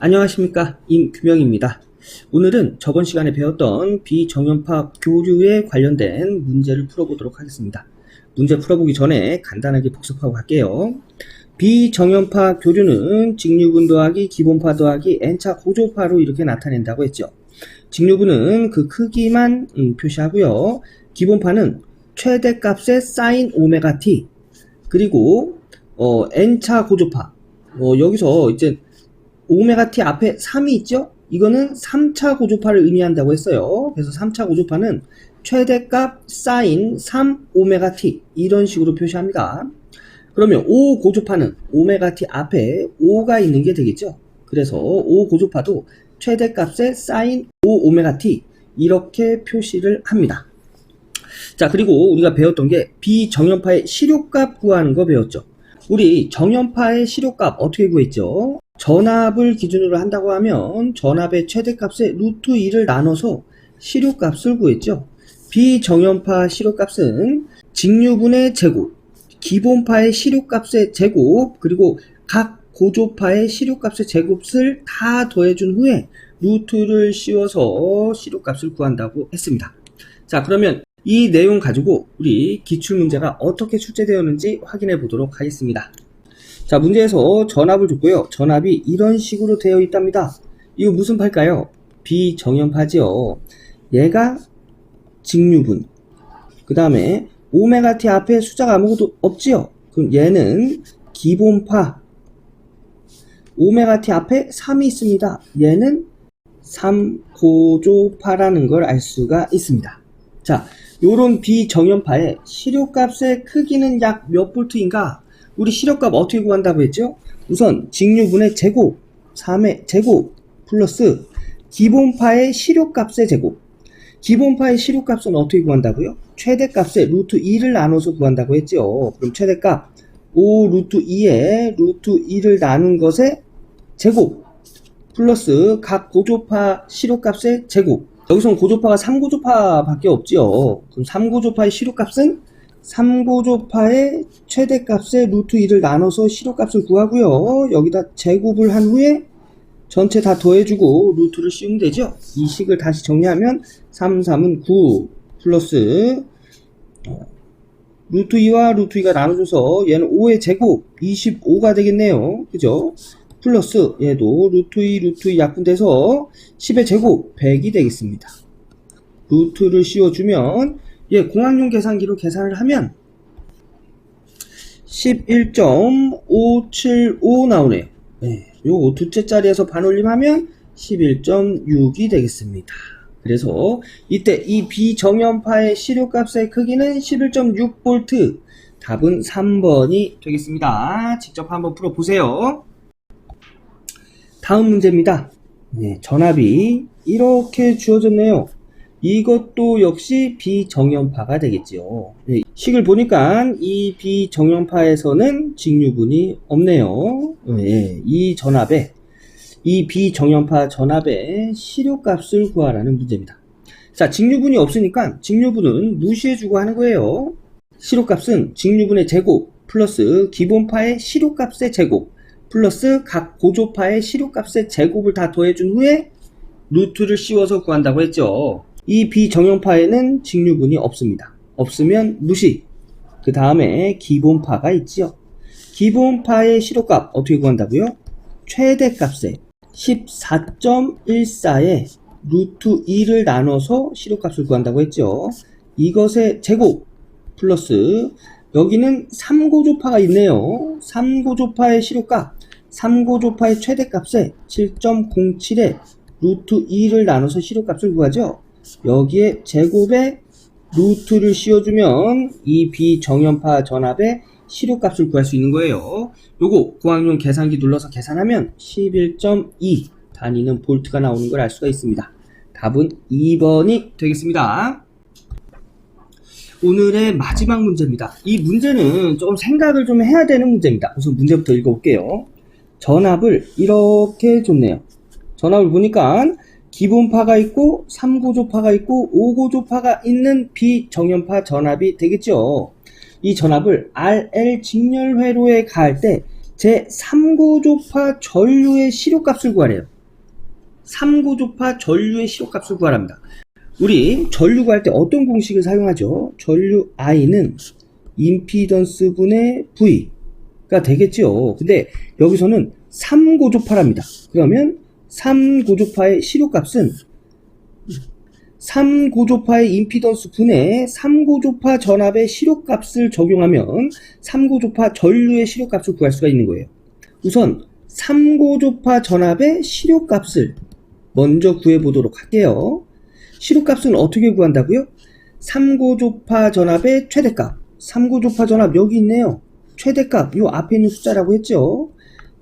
안녕하십니까 임규명입니다. 오늘은 저번 시간에 배웠던 비정연파 교류에 관련된 문제를 풀어보도록 하겠습니다. 문제 풀어보기 전에 간단하게 복습하고 갈게요. 비정연파 교류는 직류분 더하기 기본파 더하기 n차 고조파로 이렇게 나타낸다고 했죠. 직류분은 그 크기만 음, 표시하고요. 기본파는 최대값의 사인 오메가 t 그리고 어, n차 고조파 어, 여기서 이제 오메가 t 앞에 3이 있죠? 이거는 3차 고조파를 의미한다고 했어요. 그래서 3차 고조파는 최대값 사인 3 오메가 t 이런 식으로 표시합니다. 그러면 5 고조파는 오메가 t 앞에 5가 있는 게 되겠죠. 그래서 5 고조파도 최대값의 사인 5 오메가 t 이렇게 표시를 합니다. 자 그리고 우리가 배웠던 게 비정연파의 시료값 구하는 거 배웠죠. 우리 정연파의 시료값 어떻게 구했죠? 전압을 기준으로 한다고 하면 전압의 최대값의 루트 2를 나눠서 시료값을 구했죠. 비정연파 시료값은 직류분의 제곱, 기본파의 시료값의 제곱, 그리고 각 고조파의 시료값의 제곱을 다 더해준 후에 루트를 씌워서 시료값을 구한다고 했습니다. 자, 그러면 이 내용 가지고 우리 기출문제가 어떻게 출제되었는지 확인해 보도록 하겠습니다. 자, 문제에서 전압을 줬고요. 전압이 이런 식으로 되어 있답니다. 이거 무슨 파일까요? 비정연파지요. 얘가 직류분. 그 다음에 오메가 t 앞에 숫자가 아무것도 없지요. 그럼 얘는 기본파. 오메가 t 앞에 3이 있습니다. 얘는 3고조파라는 걸 알 수가 있습니다. 자, 요런 비정연파의 시료값의 크기는 약 몇 볼트인가? 우리 시료값 어떻게 구한다고 했죠? 우선 직류분의 제곱, 3의 제곱 플러스 기본파의 시료값의 제곱. 기본파의 시료값은 어떻게 구한다고요? 최대값의 루트 2를 나눠서 구한다고 했죠. 그럼 최대값 5 루트 2에 루트 2를 나눈 것의 제곱 플러스 각 고조파 시료값의 제곱. 여기서는 고조파가 3고조파 밖에 없지요. 그럼 3고조파의 시료값은 3고조파의 최대값의 루트 2를 나눠서 시료값을 구하고요. 여기다 제곱을 한 후에 전체 다 더해주고 루트를 씌우면 되죠. 이 식을 다시 정리하면 3, 3은 9 플러스 어, 루트 2와 루트 2가 나눠줘서 얘는 5의 제곱 25가 되겠네요. 그죠? 플러스 얘도 루트 2, 루트 2 약분돼서 10의 제곱 100이 되겠습니다. 루트를 씌워주면 예, 공학용 계산기로 계산을 하면 11.575 나오네요. 네, 요 두째 자리에서 반올림하면 11.6이 되겠습니다. 그래서 이때 이 비정연파의 시료값의 크기는 11.6V 답은 3번이 되겠습니다. 직접 한번 풀어보세요. 다음 문제입니다. 네, 전압이 이렇게 주어졌네요. 이것도 역시 비정연파가 되겠죠. 네, 식을 보니까 이 비정연파에서는 직류분이 없네요. 네, 이 전압에 이 비정연파 전압의 시료값을 구하라는 문제입니다. 자, 직류분이 없으니까 직류분은 무시해주고 하는 거예요. 시료값은 직류분의 제곱 플러스 기본파의 시료값의 제곱 플러스 각 고조파의 시료값의 제곱을 다 더해준 후에 루트를 씌워서 구한다고 했죠. 이 비정연파에는 직류분이 없습니다. 없으면 무시. 그 다음에 기본파가 있지요. 기본파의 시료값 어떻게 구한다고요? 최대값에 14.14에 루트 2를 나눠서 시료값을 구한다고 했죠. 이것의 제곱 플러스 여기는 3고조파가 있네요. 3고조파의 시료값 3고조파의 최대값에 7.07에 루트 2를 나눠서 시료값을 구하죠. 여기에 제곱에 루트를 씌워주면 이 비정연파 전압의 시료값을 구할 수 있는 거예요. 요거 고학용 계산기 눌러서 계산하면 11.2 단위는 볼트가 나오는 걸 알 수가 있습니다. 답은 2번이 되겠습니다. 오늘의 마지막 문제입니다. 이 문제는 조금 생각을 좀 해야 되는 문제입니다. 우선 문제부터 읽어볼게요. 전압을 이렇게 줬네요. 전압을 보니까 기본파가 있고 3고조파가 있고 5고조파가 있는 비정연파 전압이 되겠죠. 이 전압을 RL 직렬회로에 가할 때 제 3고조파 전류의 시료값을 구하래요. 3고조파 전류의 시료값을 구하랍니다. 우리 전류 구할 때 어떤 공식을 사용하죠? 전류 I는 임피던스 분의 V가 되겠죠. 근데 여기서는 3고조파랍니다. 그러면 3고조파의 시료값은 3고조파의 임피던스 분의 3고조파 전압의 시료값을 적용하면 3고조파 전류의 시료값을 구할 수가 있는 거예요. 우선 3고조파 전압의 시료값을 먼저 구해보도록 할게요. 시료값은 어떻게 구한다고요? 3고조파 전압의 최대값. 3고조파 전압 여기 있네요. 최대값, 요 앞에 있는 숫자라고 했죠.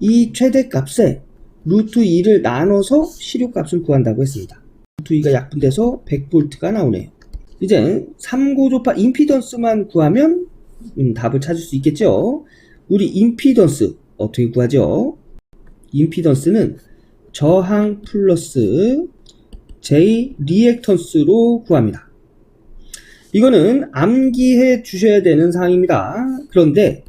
이 최대값에 루트 2를 나눠서 시료값을 구한다고 했습니다. 루트 2가 약분돼서 100V가 나오네요. 이제 3고조파 임피던스만 구하면 음, 답을 찾을 수 있겠죠. 우리 임피던스 어떻게 구하죠? 임피던스는 저항 플러스 J 리액턴스로 구합니다. 이거는 암기해 주셔야 되는 사항입니다. 그런데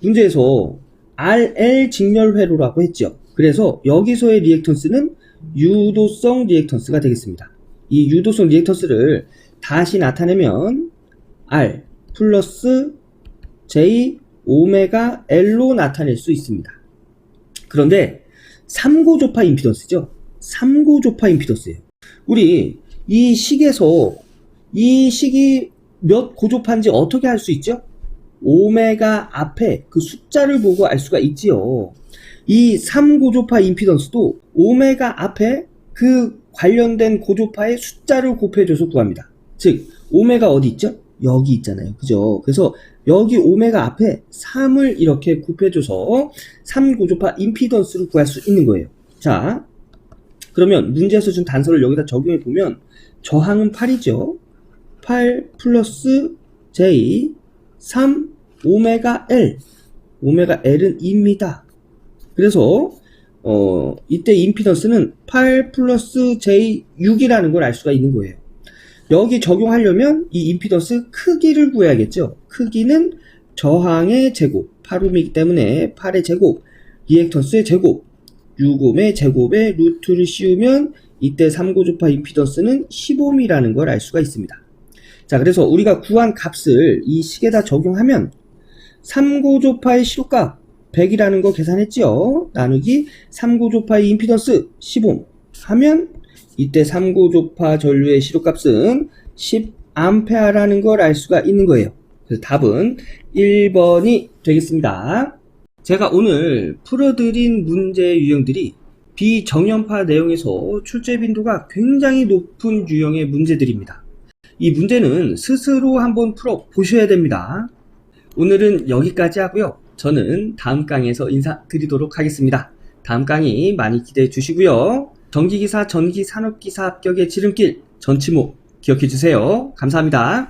문제에서 RL 직렬회로라고 했죠. 그래서 여기서의 리액턴스는 유도성 리액턴스가 되겠습니다. 이 유도성 리액턴스를 다시 나타내면 R 플러스 J 오메가 L로 나타낼 수 있습니다. 그런데 3고조파 임피던스죠. 3고조파 임피던스예요. 우리 이 식에서 이 식이 몇 고조파인지 어떻게 알 수 있죠? 오메가 앞에 그 숫자를 보고 알 수가 있지요. 이 3고조파 임피던스도 오메가 앞에 그 관련된 고조파의 숫자를 곱해줘서 구합니다. 즉, 오메가 어디 있죠? 여기 있잖아요. 그죠? 그래서 여기 오메가 앞에 3을 이렇게 곱해줘서 3고조파 임피던스를 구할 수 있는 거예요. 자, 그러면 문제에서 준 단서를 여기다 적용해 보면 저항은 8이죠. 8 플러스 J 3 오메가 L 오메가 L은 2입니다. 그래서 어, 이때 임피던스는 8 플러스 J 6이라는 걸 알 수가 있는 거예요. 여기 적용하려면 이 임피던스 크기를 구해야겠죠. 크기는 저항의 제곱, 8옴이기 때문에 8의 제곱, 리액턴스의 제곱, 6옴의 제곱에 루트를 씌우면 이때 3고조파 임피던스는 10옴이라는 걸 알 수가 있습니다. 자, 그래서 우리가 구한 값을 이 식에다 적용하면 3고조파의 시료값 100이라는 거 계산했지요. 나누기 3고조파의 임피던스 10옴 하면 이때 3고조파 전류의 시료값은 10A라는 걸 알 수가 있는 거예요. 그래서 답은 1번이 되겠습니다. 제가 오늘 풀어드린 문제 유형들이 비정연파 내용에서 출제 빈도가 굉장히 높은 유형의 문제들입니다. 이 문제는 스스로 한번 풀어 보셔야 됩니다. 오늘은 여기까지 하고요. 저는 다음 강의에서 인사드리도록 하겠습니다. 다음 강의 많이 기대해 주시고요. 전기기사, 전기산업기사 합격의 지름길 전치모 기억해 주세요. 감사합니다.